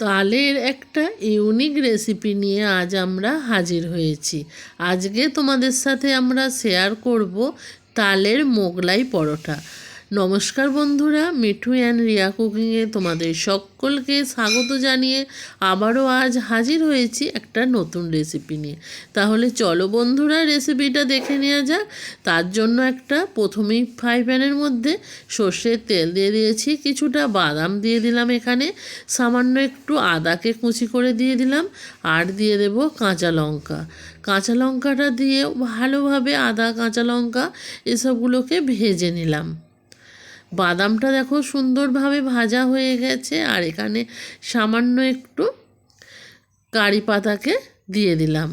তালের একটা unique recipe নিয়ে আজ আমরা হাজির হয়েছি। আজকে তোমাদের সাথে আমরা শেয়ার করব তালের মোগলাই পরোটা। নমস্কার বন্ধুরা, মিঠু অ্যান্ড রিয়া কুকিংয়ে তোমাদের সকলকে স্বাগত জানিয়ে আবারও আজ হাজির হয়েছি একটা নতুন রেসিপি নিয়ে। তাহলে চলো বন্ধুরা রেসিপিটা দেখে নেওয়া যাক। তার জন্য একটা প্রথমেই ফ্রাই প্যানের মধ্যে সর্ষের তেল দিয়ে দিয়েছি, কিছুটা বাদাম দিয়ে দিলাম এখানে, সামান্য একটু আদাকে কুচি করে দিয়ে দিলাম, আর দিয়ে দেব কাঁচা লঙ্কা। কাঁচা লঙ্কাটা দিয়ে ভালোভাবে আদা, কাঁচা লঙ্কা এসবগুলোকে ভেজে নিলাম। বাদামটা দেখো সুন্দরভাবে ভাজা হয়ে গেছে, আর এখানে সামান্য একটু কারি পাতাকে দিয়ে দিলাম।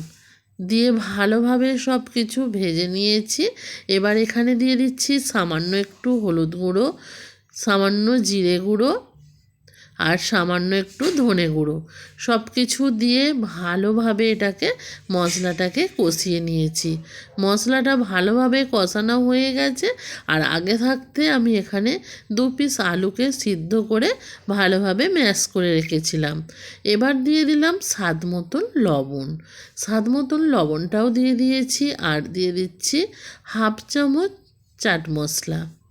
দিয়ে ভালোভাবে সব কিছু ভেজে নিয়েছি। এবার এখানে দিয়ে দিচ্ছি সামান্য একটু হলুদ গুঁড়ো, সামান্য জিরে গুঁড়ো আর সামান্য একটু ধনে গুঁড়ো। সব কিছু দিয়ে ভালোভাবে এটাকে, মশলাটাকে কষিয়ে নিয়েছি। মশলাটা ভালোভাবে কষানো হয়ে গেছে আর আগে থাকতে আমি এখানে দু পিস আলুকে সিদ্ধ করে ভালোভাবে ম্যাশ করে রেখেছিলাম। এবার দিয়ে দিলাম স্বাদ মতন লবণ। স্বাদ মতন লবণটাও দিয়ে দিয়েছি আর দিয়ে দিচ্ছি হাফ চামচ চাট মশলা।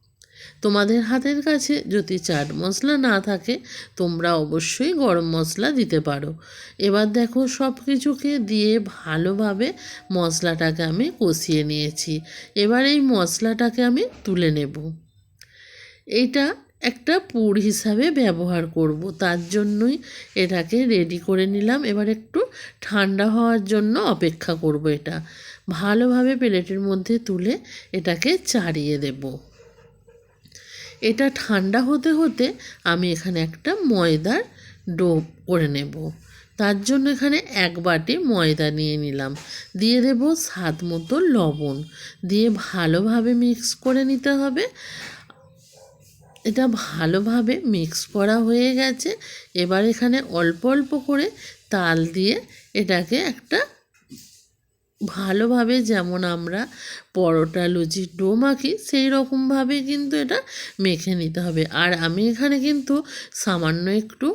তোমাদের হাতের কাছে যদি চাট মশলা না থাকে, তোমরা অবশ্যই গরম মশলা দিতে পারো। এবার দেখো সব কিছুকে দিয়ে ভালোভাবে মশলাটাকে আমি কষিয়ে নিয়েছি। এবার এই মশলাটাকে আমি তুলে নেব। এটা একটা পুর হিসাবে ব্যবহার করব, তার জন্যই এটাকে রেডি করে নিলাম। এবার একটু ঠান্ডা হওয়ার জন্য অপেক্ষা করব এটা। ভালোভাবে প্লেটের মধ্যে তুলে এটাকে চাড়িয়ে দেবো। এটা ঠান্ডা হতে হতে আমি এখানে একটা ময়দার ডো করে নেব। তার জন্য এখানে এক বাটি ময়দা নিয়ে নিলাম। দিয়ে দেব স্বাদ মতো লবণ। দিয়ে ভালোভাবে মিক্স করে নিতে হবে। এটা ভালোভাবে মিক্স করা হয়ে গেছে। এবার এখানে অল্প অল্প করে তাল দিয়ে এটাকে একটা ভালোভাবে যেমন আমরা পরোটা, লুচি, ডো মাখি, সেই রকমভাবে কিন্তু এটা মেখে নিতে হবে। আর আমি এখানে কিন্তু সামান্য একটু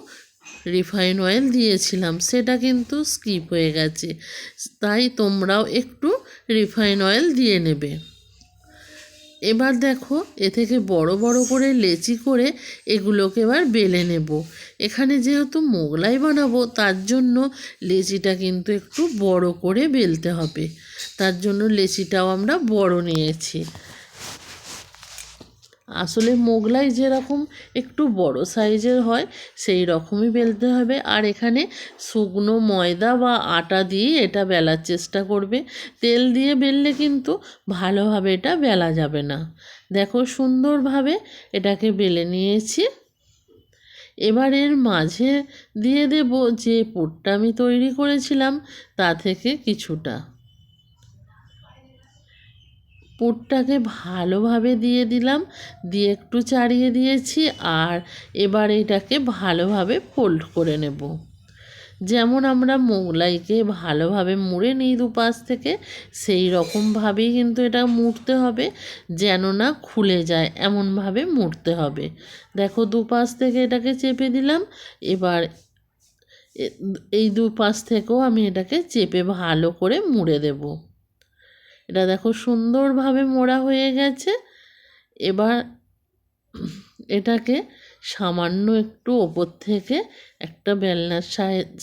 রিফাইন অয়েল দিয়েছিলাম, সেটা কিন্তু স্কিপ হয়ে গেছে। তাই তোমরাও একটু রিফাইন অয়েল দিয়ে নেবে। এবার দেখো, এ থেকে বড় বড় করে লেচি করে এগুলোকে এবার বেলে নেব। এখানে যেহেতু মোগলাই বানাবো, তার জন্য লেচিটা কিন্তু একটু বড় করে বেলতে হবে। তার জন্য লেচিটাও আমরা বড় নিয়েছি। আসলে মোগলাই যেরকম একটু বড় সাইজের হয়, সেই রকমই বেলতে হবে। আর এখানে শুকনো ময়দা বা আটা দিয়ে এটা বেলার চেষ্টা করবে। তেল দিয়ে বেললে কিন্তু ভালোভাবে এটা বেলা যাবে না। দেখো সুন্দরভাবে এটাকে বেলে নিয়েছি। এবার এর মাঝে দিয়ে দেব যে পুরটা আমি তৈরি করেছিলাম, তা থেকে কিছুটা। পুরটাকে ভালোভাবে দিয়ে দিলাম। দিয়ে একটু চাড়িয়ে দিয়েছি আর এবার এটাকে ভালোভাবে ফোল্ড করে নেব। যেমন আমরা মোগলাইকে ভালোভাবে মুড়ে নিই দুপাশ থেকে, সেই রকমভাবেই কিন্তু এটা মুড়তে হবে, যেন না খুলে যায়, এমনভাবে মুড়তে হবে। দেখো দুপাশ থেকে এটাকে চেপে দিলাম, এবার এই দুপাশ থেকেও আমি এটাকে চেপে ভালো করে মুড়ে দেবো। এটা দেখো সুন্দরভাবে মোড়া হয়ে গেছে। এবার এটাকে সামান্য একটু ওপর থেকে একটা বেলনার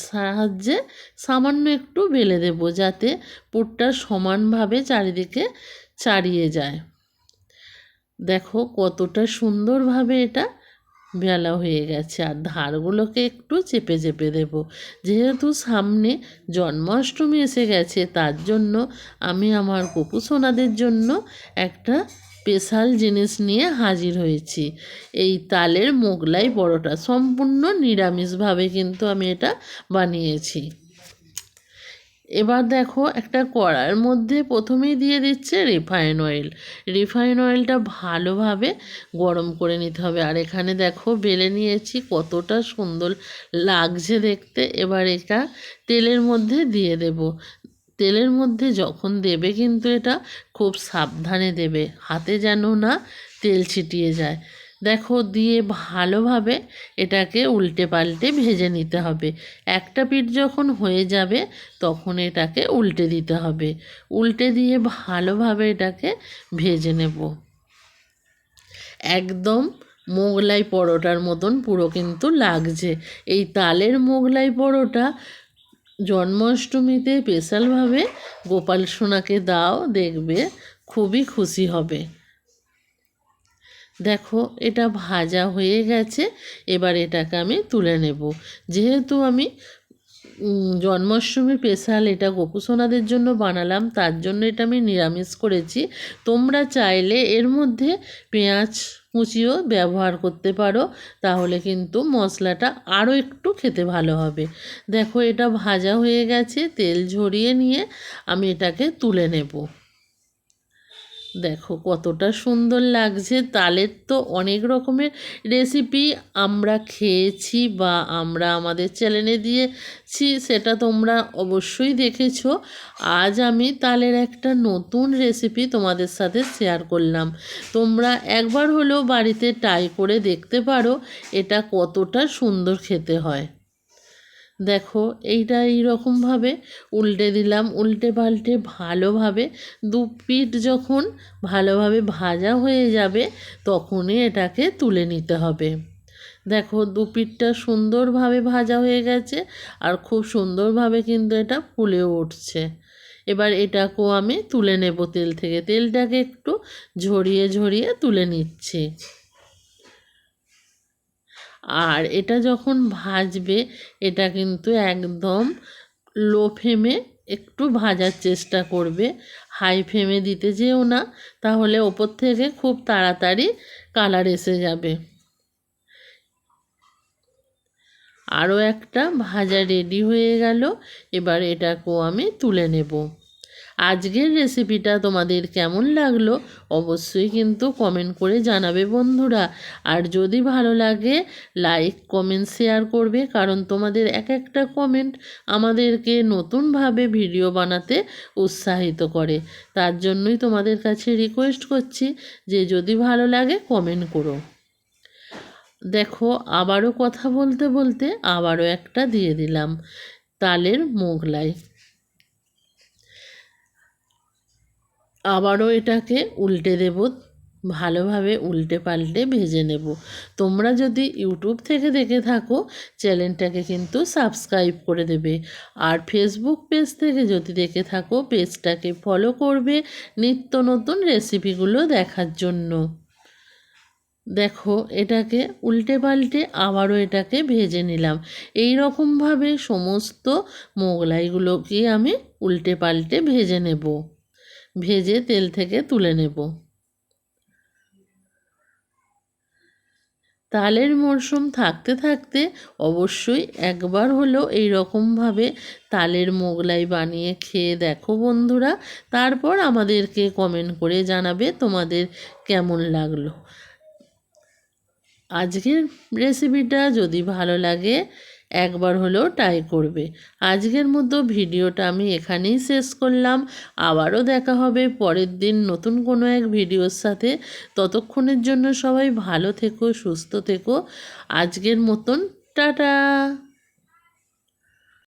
সাহায্যে সামান্য একটু বেলে দেব যাতে পুরটা সমানভাবে চারিদিকে চারিয়ে যায়। দেখো কতটা সুন্দরভাবে এটা বেলা হয়ে গেছে আর ধারগুলোকে একটু চেপে চেপে দেব। যেহেতু সামনে জন্মাষ্টমী এসে গেছে, তার জন্য আমি আমার কপু সোনাদের জন্য একটা স্পেশাল জিনিস নিয়ে হাজির হয়েছি। এই তালের মোগলাই পরোটা সম্পূর্ণ নিরামিষভাবে কিন্তু আমি এটা বানিয়েছি। এবার দেখো একটা কড়ার মধ্যে প্রথমেই দিয়ে দিচ্ছে রিফাইন অয়েল। রিফাইন অয়েলটা ভালোভাবে গরম করে নিতে হবে। আর এখানে দেখো বেলে নিয়েছি কতটা সুন্দর লাগছে দেখতে। এবার এটা তেলের মধ্যে দিয়ে দেব। তেলের মধ্যে যখন দেবে কিন্তু এটা খুব সাবধানে দেবে। হাতে যেন না তেল ছিটিয়ে যায়। দেখো দিয়ে ভালোভাবে এটাকে উল্টে পাল্টে ভেজে নিতে হবে। একটা পিঠ যখন হয়ে যাবে, তখন এটাকে উল্টে দিতে হবে। উল্টে দিয়ে ভালোভাবে এটাকে ভেজে নেব। একদম মোগলাই পরোটার মতন পুরো কিন্তু লাগছে। এই তালের মোগলাই পরোটা জন্মাষ্টমীতে স্পেশালভাবে গোপাল সোনাকে দাও, দেখবে খুবই খুশি হবে। দেখো, এটা ভাজা হয়ে গেছে, এবার এটাকে আমি তুলে নেব। যেহেতু আমি জন্মাষ্টমী স্পেশাল এটা গোপুসোনাদের জন্য বানালাম, তার জন্য এটা আমি নিরামিষ করেছি। তোমরা চাইলে এর মধ্যে পেঁয়াজ কুচিও ব্যবহার করতে পারো, তাহলে কিন্তু মশলাটা আরও একটু খেতে ভালো হবে। দেখো, এটা ভাজা হয়ে গেছে, তেল ঝরিয়ে নিয়ে আমি এটাকে তুলে নেব। দেখো কতটা সুন্দর লাগছে। তালের তো অনেক রকমের রেসিপি আমরা খেয়েছি বা আমরা আমাদের চ্যানেলে দিয়েছি, সেটা তোমরা অবশ্যই দেখেছ। আজ আমি তালের একটা নতুন রেসিপি তোমাদের সাথে শেয়ার করলাম। তোমরা একবার হলেও বাড়িতে ট্রাই করে দেখতে পারো এটা কতটা সুন্দর খেতে হয়। দেখো, এইটা এইরকমভাবে উল্টে দিলাম, উল্টে পাল্টে ভালোভাবে দু পিঠ যখন ভালোভাবে ভাজা হয়ে যাবে, তখনই এটাকে তুলে নিতে হবে। দেখো, দু পিঠটা সুন্দরভাবে ভাজা হয়ে গেছে আর খুব সুন্দরভাবে কিন্তু এটা ফুলে উঠছে। এবার এটাকেও আমি তুলে নেব তেল থেকে। তেলটাকে একটু ঝরিয়ে ঝরিয়ে তুলে নিচ্ছি। আর এটা যখন ভাজবে, এটা কিন্তু একদম লো ফ্লেমে একটু ভাজার চেষ্টা করবে। হাই ফ্লেমে দিতে যেও না, তাহলে ওপর থেকে খুব তাড়াতাড়ি কালার এসে যাবে। আরও একটা ভাজা রেডি হয়ে গেল, এবার এটাকেও আমি তুলে নেব। আজকের রেসিপিটা তোমাদের কেমন লাগল অবশ্যই কিন্তু কমেন্ট করে জানাবে বন্ধুরা। আর যদি ভালো লাগে লাইক কমেন্ট শেয়ার করবে, কারণ তোমাদের এক একটা কমেন্ট আমাদেরকে নতুনভাবে ভিডিও বানাতে উৎসাহিত করে। তার জন্যই তোমাদের কাছে রিকোয়েস্ট করছি যে যদি ভালো লাগে কমেন্ট করো। দেখো, আবারও কথা বলতে বলতে আবারও একটা দিয়ে দিলাম। তালের মোগলাই। আবারও এটাকে উল্টে দেব, ভালোভাবে উল্টে পাল্টে ভেজে নেব। তোমরা যদি ইউটিউব থেকে দেখে থাকো, চ্যানেলটাকে কিন্তু সাবস্ক্রাইব করে দেবে। আর ফেসবুক পেজ থেকে যদি দেখে থাকো, পেজটাকে ফলো করবে নিত্য নতুন রেসিপিগুলো দেখার জন্য। দেখো, এটাকে উল্টে পাল্টে আবারও এটাকে ভেজে নিলাম। এই রকমভাবে সমস্ত মোগলাইগুলোকে আমি উল্টে পাল্টে ভেজে নেব। ভেজে তেল থেকে তুলে নেব। তালের মরশুম থাকতে থাকতে অবশ্যই একবার হলেও এই রকমভাবে তালের মোগলাই বানিয়ে খেয়ে দেখো বন্ধুরা। তারপর আমাদেরকে কমেন্ট করে জানাবে তোমাদের কেমন লাগল। আজকের রেসিপিটা যদি ভালো লাগে একবার হলেও ট্রাই করবে। আজকের মতো ভিডিওটা আমি এখানেই শেষ করলাম। আবারও দেখা হবে পরের দিন নতুন কোনো এক ভিডিওর সাথে। ততক্ষণের জন্য সবাই ভালো থেকো, সুস্থ থেকো। আজকের মতন, টাটা!